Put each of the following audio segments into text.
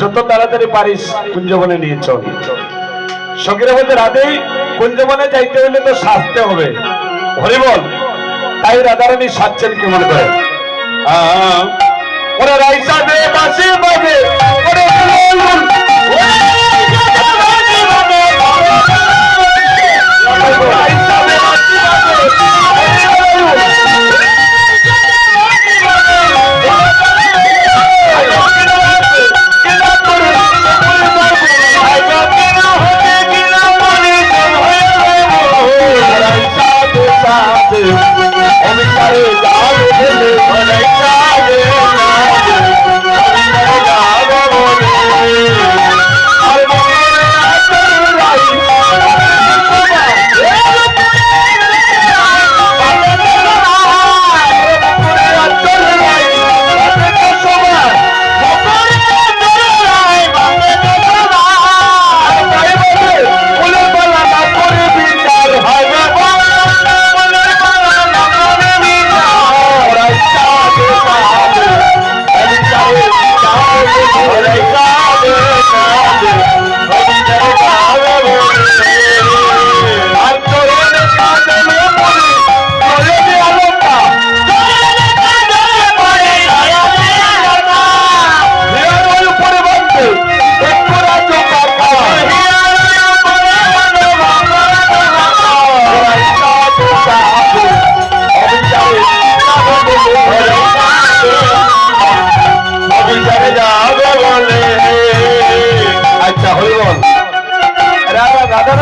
যত তাড়াতাড়ি পারিস কুঞ্জবনে নিয়ে চল। সঙ্গীরা বলতে রাধেই কুঞ্জবনে যাইতে হলে তো সাজতে হবে। হরি বল, তাই রাধারানী সাজছেন মনে করে? ওরে রাইসা দে বাসি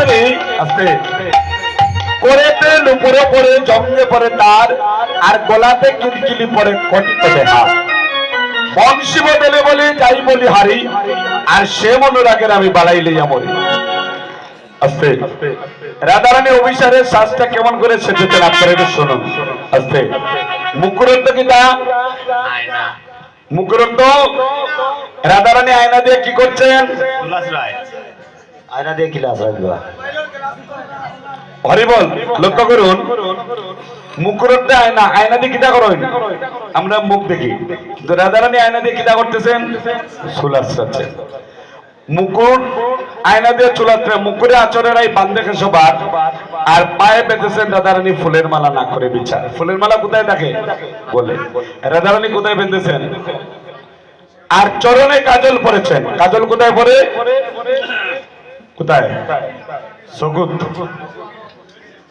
রাধা রাধা রানী আস্তে করেতে লুপুরে পরে জঙ্গে পরে তার আর গলাতে কিলকিলি পরে কটিত বলি যাই বলি হারি আর সে মনোরাগের আমি বাড়াই লইয়া মরি আস্তে রাধারানী অভিসারের শ্বাসটা কেমন করে সেজেছেন আপনারা একটু শুনুন। আস্তে মুকুরত্ব কি তা? মুকুরত্ব রাধারানী আয়না দিয়ে কি করছেন? আয়না দিয়ে রাখবা। হরি বল, লক্ষ্য করুন। মুকুরতে আয়না আয়না দিয়ে কিটা করেন? আমরা মুখ দেখি। কিন্তু রাধারানী আয়না দিয়ে কিটা করতেছেন? চুলাচ্ছেন মুকুর আয়না দিয়ে চুলাচ্ছে মুকুরে আচরের এই বান্ধে সবার। আর পায়ে বেঁধেছেন রাধারানী ফুলের মালা না করে বিচার। ফুলের মালা কোথায় থাকে? বলে। রাধারানী কোথায় বেঁধেছেন? আর চরণে কাজল পরেছেন। কাজল কোথায় পরে? কোথায়? সগুত।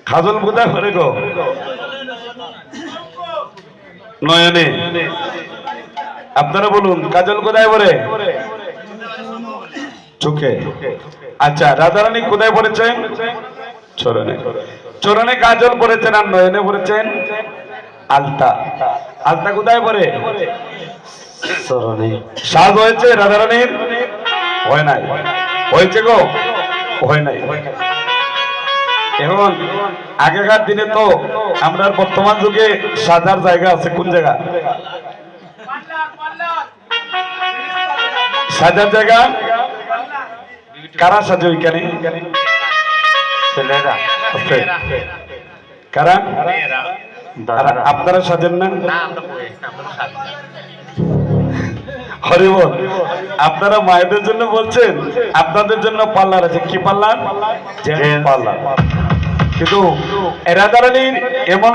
খাজল কোথায় পরে গো? নয়নে। আপনারা বলুন কাজল কোথায় পরে চোখে। আচ্ছা রাধারানী কোথায় পড়েছেন? চরণে। চরণে কাজল পড়েছেন আর নয়নে পড়েছেন? আলতা। আলতা কোথায় পড়ে? চরণে। সাজ হয়েছে রাধারানীর? হয় নাই। হয়েছে গো? হয় নাই। এখন আগেকার দিনে তো আমরা বর্তমান যুগে সাজার জায়গা আছে কোন জায়গা? সাজার জায়গা? কারা সাজে ওইখানে? ছেলেরা। কারা? আপনারা সাজেন না। হরি বল। আপনারা মায়েদের জন্য বলছেন আপনাদের জন্য পার্লার আছে। কি পার্লার পার্লার কিন্তু এরা ধরনের এমন